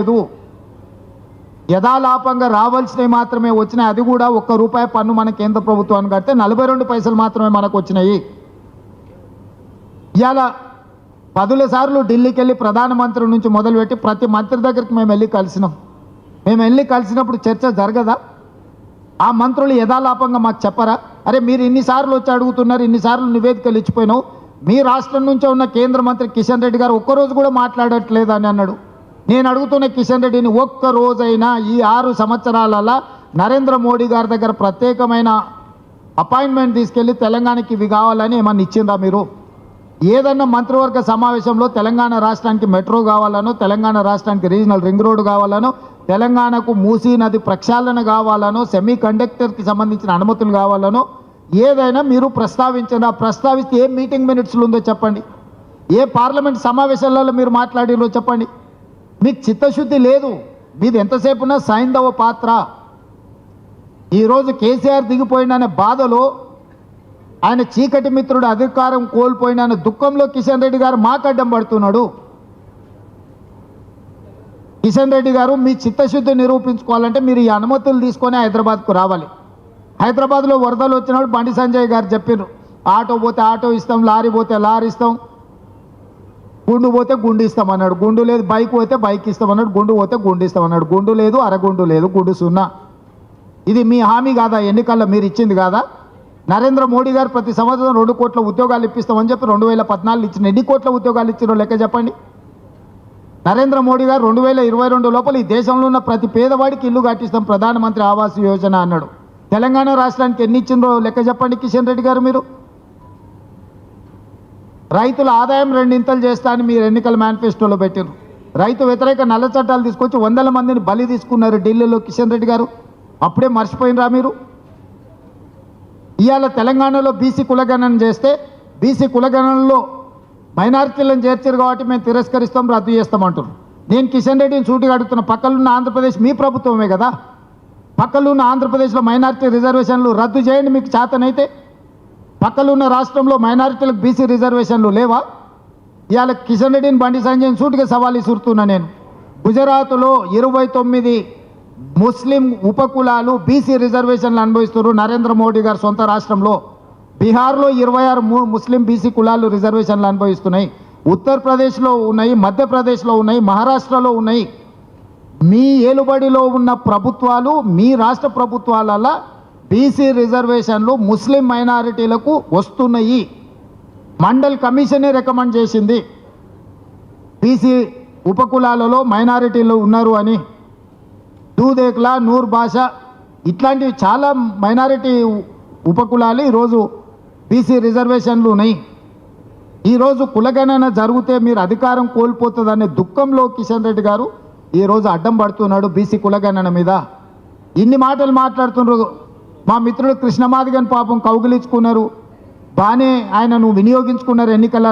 లేదు. యథాలాపంగా రావాల్సినవి మాత్రమే వచ్చినాయి. అది కూడా ఒక్క రూపాయి పన్ను మన కేంద్ర ప్రభుత్వాన్ని కడితే నలభై రెండు పైసలు మాత్రమే మనకు వచ్చినాయి. ఇవాళ పదుల సార్లు ఢిల్లీకి వెళ్ళి ప్రధానమంత్రి నుంచి మొదలుపెట్టి ప్రతి మంత్రి దగ్గరికి మేము వెళ్ళి కలిసినాం. మేము వెళ్ళి కలిసినప్పుడు చర్చ జరగదా? ఆ మంత్రులు యథాలాపంగా మాకు చెప్పరా? అరే మీరు ఇన్నిసార్లు వచ్చి అడుగుతున్నారు ఇన్నిసార్లు నివేదికలు ఇచ్చిపోయినావు. మీ రాష్ట్రం నుంచే ఉన్న కేంద్ర మంత్రి కిషన్ రెడ్డి గారు ఒక్కరోజు కూడా మాట్లాడట్లేదు అని అన్నాడు. నేను అడుగుతున్న కిషన్ రెడ్డిని ఒక్క రోజైనా ఈ ఆరు సంవత్సరాలలో నరేంద్ర మోడీ గారి దగ్గర ప్రత్యేకమైన అపాయింట్మెంట్ తీసుకెళ్ళి తెలంగాణకి ఇవి కావాలని ఏమన్నా ఇచ్చిందా మీరు? ఏదన్నా మంత్రివర్గ సమావేశంలో తెలంగాణ రాష్ట్రానికి మెట్రో కావాలనో తెలంగాణ రాష్ట్రానికి రీజనల్ రింగ్ రోడ్డు కావాలనో తెలంగాణకు మూసీ నది ప్రక్షాళన కావాలనో సెమీ కండక్టర్కి సంబంధించిన అనుమతులు కావాలనో ఏదైనా మీరు ప్రస్తావించిన ప్రస్తావిస్తే ఏ మీటింగ్ మినిట్స్లో ఉందో చెప్పండి. ఏ పార్లమెంట్ సమావేశాలలో మీరు మాట్లాడిరో చెప్పండి. మీకు చిత్తశుద్ధి లేదు. మీది ఎంతసేపు ఉన్నా సైంధవ పాత్ర. ఈరోజు కేసీఆర్ దిగిపోయిన బాధలో ఆయన చీకటి మిత్రుడు అధికారం కోల్పోయిన దుఃఖంలో కిషన్ రెడ్డి గారు మాకు పడుతున్నాడు. కిషన్ రెడ్డి గారు మీ చిత్తశుద్ధి నిరూపించుకోవాలంటే మీరు ఈ అనుమతులు తీసుకొని హైదరాబాద్కు రావాలి. హైదరాబాద్లో వరదలు వచ్చినప్పుడు బండి సంజయ్ గారు చెప్పారు ఆటో పోతే ఆటో ఇస్తాం లారీ పోతే లారీ ఇస్తాం గుండు పోతే గుండు ఇస్తామన్నాడు. గుండు లేదు బైక్ పోతే బైక్ ఇస్తాం అన్నాడు గుండు పోతే గుండు ఇస్తామన్నాడు. గుండు లేదు అరగుండు లేదు గుండు సున్నా. ఇది మీ హామీ కాదా? ఎన్నికల్లో మీరు ఇచ్చింది కాదా? నరేంద్ర మోడీ గారు ప్రతి సంవత్సరం రెండు కోట్ల ఉద్యోగాలు ఇప్పిస్తామని చెప్పి రెండు వేల పద్నాలుగు ఇచ్చిన ఎన్ని కోట్ల ఉద్యోగాలు ఇచ్చినో లెక్క చెప్పండి? నరేంద్ర మోడీ గారు రెండు వేల ఇరవై రెండు లోపల ఈ దేశంలో ఉన్న ప్రతి పేదవాడికి ఇల్లు కట్టిస్తాం ప్రధానమంత్రి ఆవాస్ యోజన అన్నాడు. తెలంగాణ రాష్ట్రానికి ఎన్ని ఇచ్చిందో లెక్క చెప్పండి కిషన్ రెడ్డి గారు మీరు. రైతుల ఆదాయం రెండింతలు చేస్తా అని మీరు ఎన్నికల మేనిఫెస్టోలో పెట్టారు రైతు వ్యతిరేక నల్ల చట్టాలు తీసుకొచ్చి వందల మందిని బలి తీసుకున్నారు ఢిల్లీలో కిషన్ రెడ్డి గారు. అప్పుడే మర్చిపోయినరా మీరు? ఇవాళ తెలంగాణలో బీసీ కులగణన చేస్తే బీసీ కులగణనలో మైనారిటీలను చేర్చారు కాబట్టి మేము తిరస్కరిస్తాం రద్దు చేస్తామంటున్నారు నేను కిషన్ రెడ్డిని సూటిగా అడుగుతున్న పక్కలున్న ఆంధ్రప్రదేశ్ మీ ప్రభుత్వమే కదా? పక్కలున్న ఆంధ్రప్రదేశ్లో మైనారిటీ రిజర్వేషన్లు రద్దు చేయండి మీకు చేతనైతే పక్కలున్న రాష్ట్రంలో మైనారిటీలకు బీసీ రిజర్వేషన్లు లేవా? ఇవాళ కిషన్ రెడ్డిని బండి సంజయ్ సూటిగా సవాల్ ఇసురుతున్నా నేను. గుజరాత్లో ఇరవై తొమ్మిది ముస్లిం ఉపకులాలు బీసీ రిజర్వేషన్లు అనుభవిస్తున్నారు నరేంద్ర మోడీ గారు సొంత రాష్ట్రంలో. బీహార్లో ఇరవై ఆరు ముస్లిం బీసీ కులాలు రిజర్వేషన్లు అనుభవిస్తున్నాయి. ఉత్తరప్రదేశ్లో ఉన్నాయి మధ్యప్రదేశ్లో ఉన్నాయి మహారాష్ట్రలో ఉన్నాయి. మీ ఏలుబడిలో ఉన్న ప్రభుత్వాలు మీ రాష్ట్ర ప్రభుత్వాలలో బీసీ రిజర్వేషన్లు ముస్లిం మైనారిటీలకు వస్తున్నాయి. మండల్ కమిషనే రికమెండ్ చేసింది. బీసీ ఉపకులాలలో మైనారిటీలు ఉన్నారు అని. దూదేక్లా నూర్ భాష ఇట్లాంటివి చాలా మైనారిటీ ఉపకులాలు ఈరోజు బీసీ రిజర్వేషన్లు ఉన్నాయి. ఈరోజు కులగణన జరిగితే మీరు అధికారం కోల్పోతుందనే దుఃఖంలో కిషన్ రెడ్డి గారు ఈరోజు అడ్డం పడుతున్నాడు బీసీ కులగణన మీద. ఇన్ని మాటలు మాట్లాడుతున్నారు మా మిత్రుడు కృష్ణమాదిగన్ పాపం కౌగిలించుకున్నారు. బాగానే ఆయనను వినియోగించుకున్నారు ఎన్నికల